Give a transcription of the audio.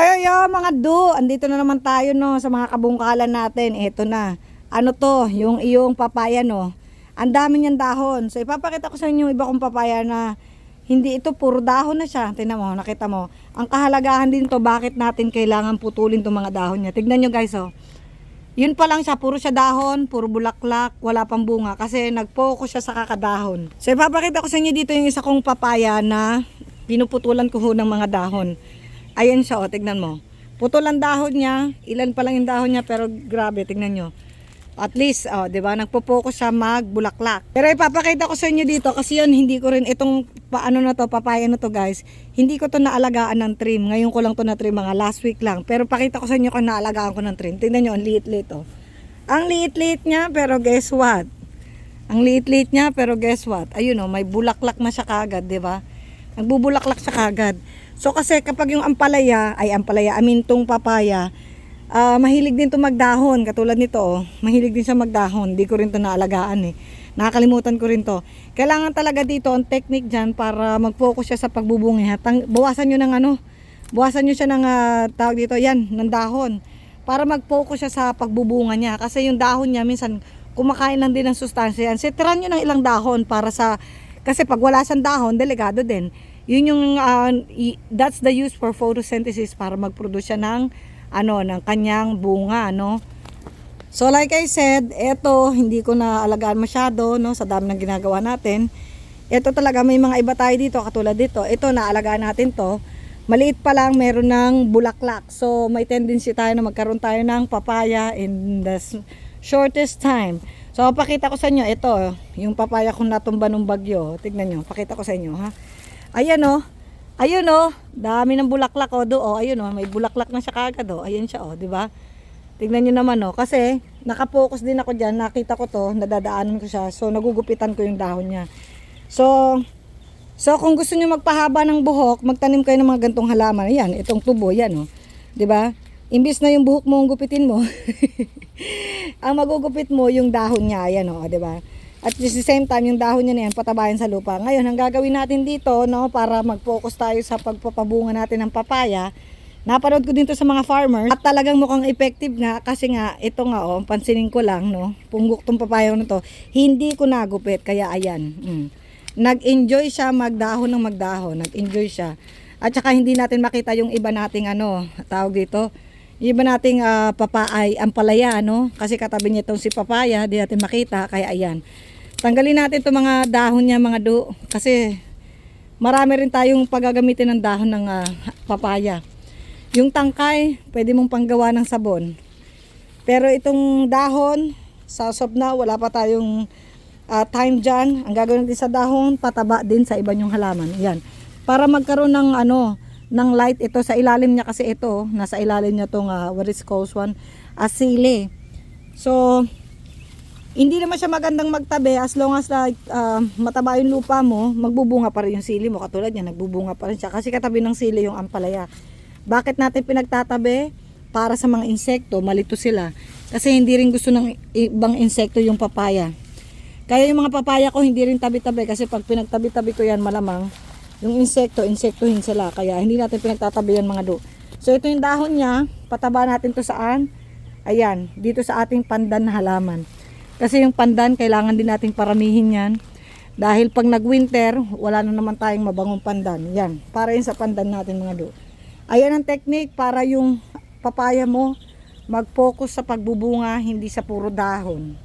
Ay, ay, mga do, andito na naman tayo no sa mga kabungkalan natin. Ito na. Ano to, yung iyong papaya no. Ang dami niyang dahon. So ipapakita ko sa inyo yung iba kong papaya na hindi ito puro dahon na siya. Tingnan mo, nakita mo. Ang kahalagahan din to, bakit natin kailangan putulin tong mga dahon niya. Tignan nyo guys oh. Yun pa lang siya, puro siya dahon, puro bulaklak, wala pang bunga kasi nag-focus siya sa kakadahon. So ipapakita ko sa inyo dito yung isa kong papaya na pinuputulan ko ho ng mga dahon. Ayan siya, o, tignan mo. Putol ang dahon niya, ilan pa lang yung dahon niya pero grabe, tignan nyo. At least, oh, 'di ba? Nagpo-focus siya magbulaklak. Pero ipapakita ko sa inyo dito kasi yun hindi ko rin itong paano na to, papaya na to, guys. Hindi ko to naalagaan ng trim. Ngayon ko lang to na trim mga last week lang. Pero pakita ko sa inyo kung naalagaan ko ng trim. Tingnan niyo, ang liit-liit oh. Ang liit-liit niya, pero guess what? Ang liit-liit niya, pero guess what? Ayun oh, may bulaklak na siya kagad, 'di ba? Nagbubulaklak siya kagad. So kasi kapag yung ampalaya, ay ampalaya, amintong papaya, ah, mahilig din to magdahon. Katulad nito, oh, mahilig din siya magdahon. Di ko rin to naalagaan eh. Nakakalimutan ko rin to. Kailangan talaga dito ang technique dyan para mag-focus siya sa pagbubungi. Tang- bawasan nyo ng ano, bawasan nyo siya ng ah, tawag dito, yan, ng dahon. Para mag-focus siya sa pagbubunga niya. Kasi yung dahon niya minsan kumakain lang din ng sustansya yan. Sitiran nyo ng ilang dahon para sa, kasi pag wala siyang dahon, delikado din. Yun yung, i- that's the use for photosynthesis para mag-produce siya ng, ano, ng kanyang bunga, no? So like I said, eto hindi ko na alagaan masyado no sa dami ng ginagawa natin. Ito talaga may mga iba tayo dito katulad dito. Ito naalagaan natin to. Maliit pa lang meron ng bulaklak. So may tendency tayo na magkaroon tayo ng papaya in the shortest time. So pakita ko sa inyo ito, yung papaya kung natumba ng bagyo. Tignan nyo, pakita ko sa inyo ha. Ayan oh. Ayun oh, dami ng bulaklak oh, do oh, ayun oh, may bulaklak na siya kagad oh. Ayun siya oh, di ba? Tignan nyo naman oh, kasi nakapokus din ako dyan, nakita ko to, nadadaanan ko siya, so nagugupitan ko yung dahon niya. So, so kung gusto nyo magpahaba ng buhok, magtanim kayo ng mga gantong halaman. Ayan, itong tubo, yan oh. 'Di ba? Imbis na yung buhok mo ang gupitin mo, ang magugupit mo yung dahon niya, ayan oh, 'di ba? At at the same time, yung dahon niya na yan, patabayan sa lupa. Ngayon, ang gagawin natin dito, no, para mag-focus tayo sa pagpapabunga natin ng papaya, Napanood ko din to sa mga farmers at talagang mukhang effective nga kasi nga ito nga oh, pansinin ko lang no, punggok tong papaya na to, hindi ko nagupit kaya ayan. Mm. Nag-enjoy siya magdahon ng magdahon, nag-enjoy siya. At saka hindi natin makita yung iba nating ano, tawag dito, iba nating ah, papaay, ampalaya no, kasi katabi niya itong si papaya, di natin makita kaya ayan. Tanggalin natin itong mga dahon niya mga do kasi marami rin tayong paggagamitin ng dahon ng ah, papaya. Yung tangkay, pwede mong panggawa ng sabon. Pero itong dahon, sa sob na, wala pa tayong ah, time dyan. Ang gagawin natin sa dahon, pataba din sa iba yung halaman. Yan. Para magkaroon ng ano, ng light ito sa ilalim niya kasi ito, nasa ilalim niya tong uh, what is called one, asile. So, hindi naman siya magandang magtabi as long as like, ah, mataba yung lupa mo, magbubunga pa rin yung sili mo. Katulad niya, nagbubunga pa rin siya. Kasi katabi ng sili yung ampalaya. Bakit natin pinagtatabi? Para sa mga insekto, malito sila. Kasi hindi rin gusto ng ibang insekto yung papaya. Kaya yung mga papaya ko hindi rin tabi-tabi kasi pag pinagtabi-tabi ko yan malamang, yung insekto, insektuhin sila. Kaya hindi natin pinagtatabi yan mga do. So ito yung dahon niya, pataba natin to saan? Ayan, dito sa ating pandan na halaman. Kasi yung pandan, kailangan din nating paramihin yan. Dahil pag nag-winter, wala na naman tayong mabangong pandan. Yan, para yun sa pandan natin mga do. Ayan ang technique para yung papaya mo mag-focus sa pagbubunga, hindi sa puro dahon.